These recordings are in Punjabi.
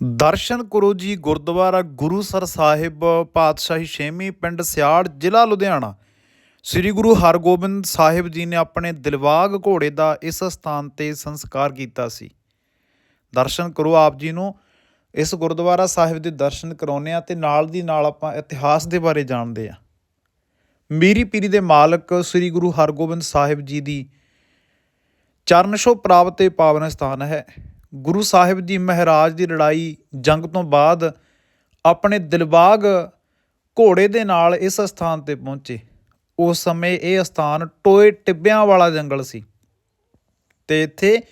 ਦਰਸ਼ਨ ਕਰੋ ਜੀ ਗੁਰਦੁਆਰਾ ਗੁਰੂਸਰ ਸਾਹਿਬ ਪਾਤਸ਼ਾਹੀ ਛੇਵੀਂ ਪਿੰਡ ਸਿਆੜ, ਜ਼ਿਲ੍ਹਾ ਲੁਧਿਆਣਾ। ਸ੍ਰੀ ਗੁਰੂ ਹਰਗੋਬਿੰਦ ਸਾਹਿਬ ਜੀ ਨੇ ਆਪਣੇ ਦਿਲਵਾਗ ਘੋੜੇ ਦਾ ਇਸ ਸਥਾਨ ਤੇ ਸੰਸਕਾਰ ਕੀਤਾ ਸੀ। ਦਰਸ਼ਨ ਕਰੋ ਆਪ ਜੀ ਨੂੰ, ਇਸ ਗੁਰਦੁਆਰਾ ਸਾਹਿਬ ਦੇ ਦਰਸ਼ਨ ਕਰਾਉਂਦੇ ਆ ਤੇ ਨਾਲ ਦੀ ਨਾਲ ਆਪਾਂ ਇਤਿਹਾਸ ਦੇ ਬਾਰੇ ਜਾਣਦੇ ਆ ਮੀਰੀ ਪੀਰੀ ਦੇ ਮਾਲਕ ਸ੍ਰੀ ਗੁਰੂ ਹਰਗੋਬਿੰਦ ਸਾਹਿਬ ਜੀ ਦੀ ਚਰਨ ਛੋ ਪ੍ਰਾਪਤ ਤੇ ਪਾਵਨ ਸਥਾਨ ਹੈ। ਗੁਰੂ ਸਾਹਿਬ ਜੀ ਮਹਾਰਾਜ ਦੀ ਲੜਾਈ ਜੰਗ ਤੋਂ ਬਾਅਦ ਆਪਣੇ ਦਿਲਬਾਗ ਘੋੜੇ ਦੇ ਨਾਲ ਇਸ ਸਥਾਨ ਤੇ ਪਹੁੰਚੇ। ਉਸ ਸਮੇਂ ਇਹ ਸਥਾਨ ਟੋਏ ਟਿੱਬਿਆਂ ਵਾਲਾ ਜੰਗਲ ਸੀ ਤੇ ਇੱਥੇ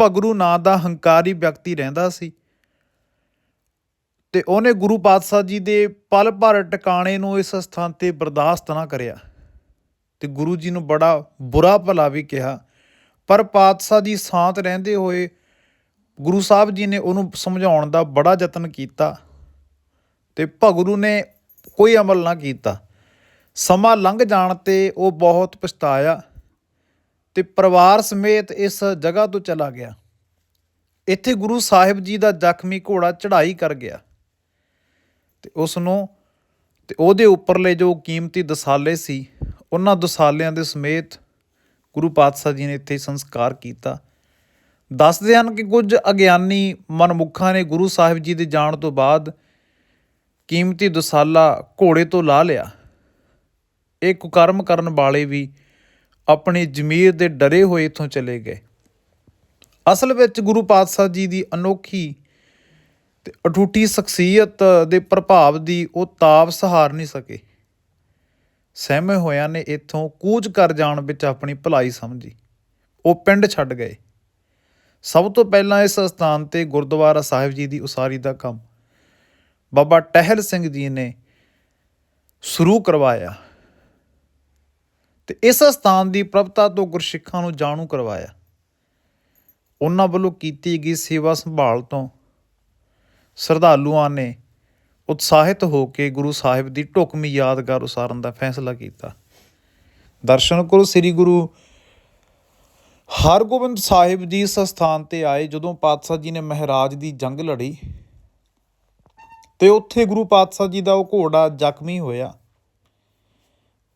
ਭਗਰੂ ਨਾਂ ਦਾ ਹੰਕਾਰੀ ਵਿਅਕਤੀ ਰਹਿੰਦਾ ਸੀ ਤੇ ਉਹਨੇ ਗੁਰੂ ਪਾਤਸ਼ਾਹ ਜੀ ਦੇ ਪਲ ਭਰ ਟਿਕਾਣੇ ਨੂੰ ਇਸ ਸਥਾਨ ਤੇ ਬਰਦਾਸ਼ਤ ਨਾ ਕਰਿਆ ਤੇ ਗੁਰੂ ਜੀ ਨੂੰ ਬੜਾ ਬੁਰਾ ਭਲਾ ਵੀ ਕਿਹਾ। ਪਰ ਪਾਤਸ਼ਾਹ ਜੀ ਸ਼ਾਂਤ ਰਹਿੰਦੇ ਹੋਏ ਗੁਰੂ ਸਾਹਿਬ ਜੀ ਨੇ ਉਹਨੂੰ ਸਮਝਾਉਣ ਦਾ ਬੜਾ ਯਤਨ ਕੀਤਾ ਤੇ ਭਗਰੂ ਨੇ ਕੋਈ ਅਮਲ ਨਾ ਕੀਤਾ। ਸਮਾਂ ਲੰਘ ਜਾਣ ਤੇ ਉਹ ਬਹੁਤ ਪਛਤਾਇਆ ਤੇ ਪਰਿਵਾਰ ਸਮੇਤ ਇਸ ਜਗ੍ਹਾ ਤੋਂ ਚਲਾ ਗਿਆ। ਇੱਥੇ ਗੁਰੂ ਸਾਹਿਬ ਜੀ ਦਾ ਜ਼ਖਮੀ ਘੋੜਾ ਚੜ੍ਹਾਈ ਕਰ ਗਿਆ ਤੇ ਉਸ ਨੂੰ ਤੇ ਉਹਦੇ ਉੱਪਰਲੇ ਜੋ ਕੀਮਤੀ ਦਸਾਲੇ ਸੀ, ਉਹਨਾਂ ਦਸਾਲਿਆਂ ਦੇ ਸਮੇਤ ਗੁਰੂ ਪਾਤਸ਼ਾਹ ਜੀ ਨੇ ਇੱਥੇ ਸੰਸਕਾਰ ਕੀਤਾ। ਦੱਸਦੇ ਹਨ ਕਿ ਕੁਝ ਅਗਿਆਨੀ ਮਨਮੁੱਖਾਂ ਨੇ ਗੁਰੂ ਸਾਹਿਬ ਜੀ ਦੇ ਜਾਣ ਤੋਂ ਬਾਅਦ ਕੀਮਤੀ ਦਸਾਲਾ ਘੋੜੇ ਤੋਂ ਲਾ ਲਿਆ। ਇਹ ਕੁਕਰਮ ਕਰਨ ਵਾਲੇ ਵੀ ਆਪਣੀ ਜ਼ਮੀਰ ਦੇ ਡਰੇ ਹੋਏ ਇਥੋਂ ਚਲੇ ਗਏ। ਅਸਲ ਵਿੱਚ ਗੁਰੂ ਪਾਤਸ਼ਾਹ ਜੀ ਦੀ ਅਨੋਖੀ ਤੇ ਅਠੂਠੀ ਸ਼ਖਸੀਅਤ ਦੇ ਪ੍ਰਭਾਵ ਦੀ ਉਹ ਤਾਪ ਸਹਾਰ ਨਹੀਂ ਸਕੇ। ਸਹਿਮੇ ਹੋਇਆਂ ਨੇ ਇੱਥੋਂ ਕੂਚ ਕਰ ਜਾਣ ਵਿੱਚ ਆਪਣੀ ਭਲਾਈ ਸਮਝੀ। ਉਹ ਪਿੰਡ ਛੱਡ ਗਏ। ਸਭ ਤੋਂ ਪਹਿਲਾਂ ਇਸ ਸਥਾਨ ਤੇ ਗੁਰਦੁਆਰਾ ਸਾਹਿਬ ਜੀ ਦੀ ਉਸਾਰੀ ਦਾ ਕੰਮ ਬਾਬਾ ਟਹਿਲ ਸਿੰਘ ਜੀ ਨੇ ਸ਼ੁਰੂ ਕਰਵਾਇਆ ਤੇ ਇਸ ਸਥਾਨ ਦੀ ਪ੍ਰਭਤਾ ਤੋਂ ਗੁਰਸਿੱਖਾਂ ਨੂੰ ਜਾਣੂ ਕਰਵਾਇਆ। ਉਹਨਾਂ ਵੱਲੋਂ ਕੀਤੀ ਗਈ ਸੇਵਾ ਸੰਭਾਲ ਤੋਂ ਸ਼ਰਧਾਲੂਆਂ ਨੇ ਉਤਸ਼ਾਹਿਤ ਹੋ ਕੇ ਗੁਰੂ ਸਾਹਿਬ ਦੀ ਢੁਕਵੀਂ ਯਾਦਗਾਰ ਉਸਾਰਨ ਦਾ ਫੈਸਲਾ ਕੀਤਾ। ਦਰਸ਼ਨ ਕਰੋ ਸ੍ਰੀ ਗੁਰੂ ਹਰਗੋਬਿੰਦ ਸਾਹਿਬ ਜੀ ਇਸ ਸਥਾਨ ਤੇ ਆਏ ਜਦੋਂ ਪਾਤਸ਼ਾਹ ਜੀ ਨੇ ਮਹਾਰਾਜ ਦੀ ਜੰਗ ਲੜੀ ਤੇ ਉੱਥੇ ਗੁਰੂ ਪਾਤਸ਼ਾਹ ਜੀ ਦਾ ਉਹ ਘੋੜਾ ਜ਼ਖਮੀ ਹੋਇਆ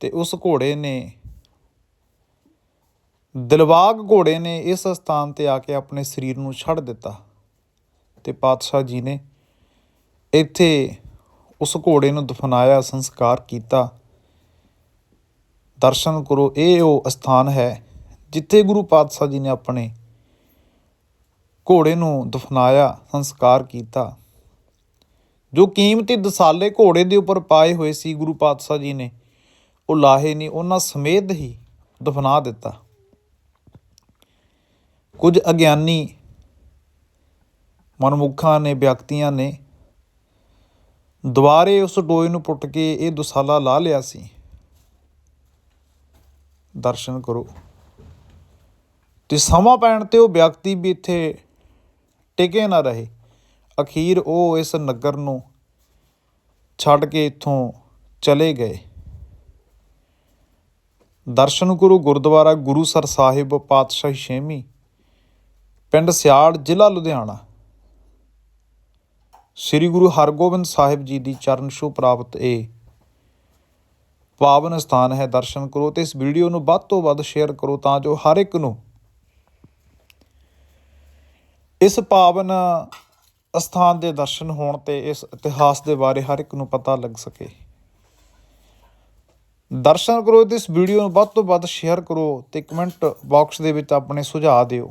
ਤੇ ਉਸ ਘੋੜੇ ਨੇ, ਦਿਲਵਾਗ ਘੋੜੇ ਨੇ ਇਸ ਸਥਾਨ ਤੇ ਆ ਕੇ ਆਪਣੇ ਸਰੀਰ ਨੂੰ ਛੱਡ ਦਿੱਤਾ ਤੇ ਪਾਤਸ਼ਾਹ ਜੀ ਨੇ ਇੱਥੇ ਉਸ ਘੋੜੇ ਨੂੰ ਦਫਨਾਇਆ, ਸੰਸਕਾਰ ਕੀਤਾ। ਦਰਸ਼ਨ ਕਰੋ, ਇਹ ਉਹ ਸਥਾਨ ਹੈ ਜਿੱਥੇ ਗੁਰੂ ਪਾਤਸ਼ਾਹ ਜੀ ਨੇ ਆਪਣੇ ਘੋੜੇ ਨੂੰ ਦਫਨਾਇਆ, ਸੰਸਕਾਰ ਕੀਤਾ, ਜੋ ਕੀਮਤੀ ਦਸਾਲੇ ਘੋੜੇ ਦੇ ਉੱਪਰ ਪਾਏ ਹੋਏ ਸੀ, ਗੁਰੂ ਪਾਤਸ਼ਾਹ ਜੀ ਨੇ, ਉਹ ਲਾਹੇ ਨਹੀਂ ਉਹਨਾਂ ਸਮੇਤ ਹੀ ਦਫਨਾ ਦਿੱਤਾ। ਕੁਝ ਅਗਿਆਨੀ ਮਨਮੁੱਖਾਂ ਨੇ, ਵਿਅਕਤੀਆਂ ਨੇ ਦੁਬਾਰੇ ਉਸ ਡੋਏ ਨੂੰ ਪੁੱਟ ਕੇ ਇਹ ਦੁਸਾਲਾ ਲਾ ਲਿਆ ਸੀ। ਦਰਸ਼ਨ ਕਰੋ। ਅਤੇ ਸਮਾਂ ਪੈਣ ਤੇ ਉਹ ਵਿਅਕਤੀ ਵੀ ਇੱਥੇ ਟਿਕੇ ਨਾ ਰਹੇ। ਅਖੀਰ ਉਹ ਇਸ ਨਗਰ ਨੂੰ ਛੱਡ ਕੇ ਇੱਥੋਂ ਚਲੇ ਗਏ। ਦਰਸ਼ਨ ਕਰੋ ਗੁਰਦੁਆਰਾ ਗੁਰੂਸਰ ਸਾਹਿਬ ਪਾਤਸ਼ਾਹੀ ਛੇਵੀਂ ਪਿੰਡ ਸਿਆੜ ਜ਼ਿਲ੍ਹਾ ਲੁਧਿਆਣਾ। ਸ੍ਰੀ ਗੁਰੂ ਹਰਗੋਬਿੰਦ ਸਾਹਿਬ ਜੀ ਦੀ ਚਰਨ ਛੋਹ ਪ੍ਰਾਪਤ ਇਹ ਪਾਵਨ ਸਥਾਨ ਹੈ। ਦਰਸ਼ਨ ਕਰੋ ਤੇ ਇਸ ਵੀਡੀਓ ਨੂੰ ਵੱਧ ਤੋਂ ਵੱਧ ਸ਼ੇਅਰ ਕਰੋ ਤਾਂ ਜੋ ਹਰ ਇੱਕ ਨੂੰ ਇਸ ਪਾਵਨ ਅਸਥਾਨ ਦੇ ਦਰਸ਼ਨ ਹੋਣ ਤੇ ਇਸ ਇਤਿਹਾਸ ਦੇ ਬਾਰੇ ਹਰ ਇੱਕ ਨੂੰ ਪਤਾ ਲੱਗ ਸਕੇ। ਦਰਸ਼ਨ ਕਰੋ ਤੇ ਇਸ ਵੀਡੀਓ ਨੂੰ ਵੱਧ ਤੋਂ ਵੱਧ ਸ਼ੇਅਰ ਕਰੋ ਤੇ ਕਮੈਂਟ ਬਾਕਸ ਦੇ ਵਿੱਚ ਆਪਣੇ ਸੁਝਾਅ ਦਿਓ।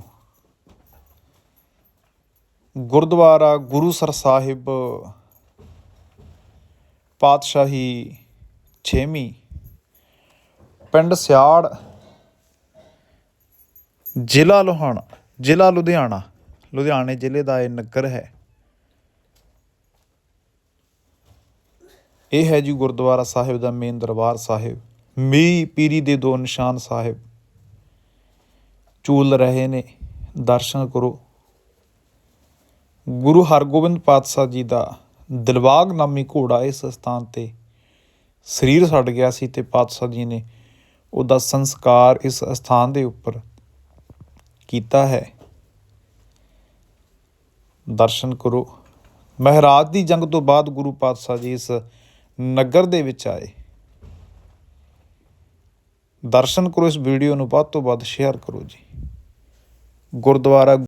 ਗੁਰਦੁਆਰਾ ਗੁਰੂਸਰ ਸਾਹਿਬ ਪਾਤਸ਼ਾਹੀ 6ਵੀਂ ਪਿੰਡ ਸਿਆੜ, ਜ਼ਿਲ੍ਹਾ ਲੋਹਾਣਾ, ਜ਼ਿਲ੍ਹਾ ਲੁਧਿਆਣਾ। ਲੁਧਿਆਣੇ ਜ਼ਿਲ੍ਹੇ ਦਾ ਇਹ ਨਗਰ ਹੈ। ਇਹ ਹੈ ਜੀ ਗੁਰਦੁਆਰਾ ਸਾਹਿਬ ਦਾ ਮੇਨ ਦਰਬਾਰ ਸਾਹਿਬ। ਮੀ ਪੀਰੀ ਦੇ ਦੋ ਨਿਸ਼ਾਨ ਸਾਹਿਬ। ਚੂਲ ਰਹੇ ਨੇ, ਦਰਸ਼ਨ ਕਰੋ। ਗੁਰੂ ਹਰਗੋਬਿੰਦ ਪਾਤਸ਼ਾਹ ਜੀ ਦਾ ਦਿਲਵਾਗ ਨਾਮੀ ਘੋੜਾ ਇਸ ਸਥਾਨ ਤੇ ਸਰੀਰ ਛੱਡ ਗਿਆ ਸੀ ਤੇ ਪਾਤਸ਼ਾਹ ਜੀ ਨੇ ਉਹਦਾ ਸੰਸਕਾਰ ਇਸ ਸਥਾਨ ਦੇ ਉੱਪਰ ਕੀਤਾ ਹੈ। ਦਰਸ਼ਨ ਕਰੋ। ਮਹਾਰਾਜ ਦੀ ਜੰਗ ਤੋਂ ਬਾਅਦ ਗੁਰੂ ਪਾਤਸ਼ਾਹ ਜੀ ਇਸ ਨਗਰ ਦੇ ਵਿੱਚ ਆਏ। ਦਰਸ਼ਨ ਕਰੋ ਇਸ ਵੀਡੀਓ ਨੂੰ, ਵੱਧ ਤੋਂ ਵੱਧ ਸ਼ੇਅਰ ਕਰੋ ਜੀ। ਗੁਰਦੁਆਰਾ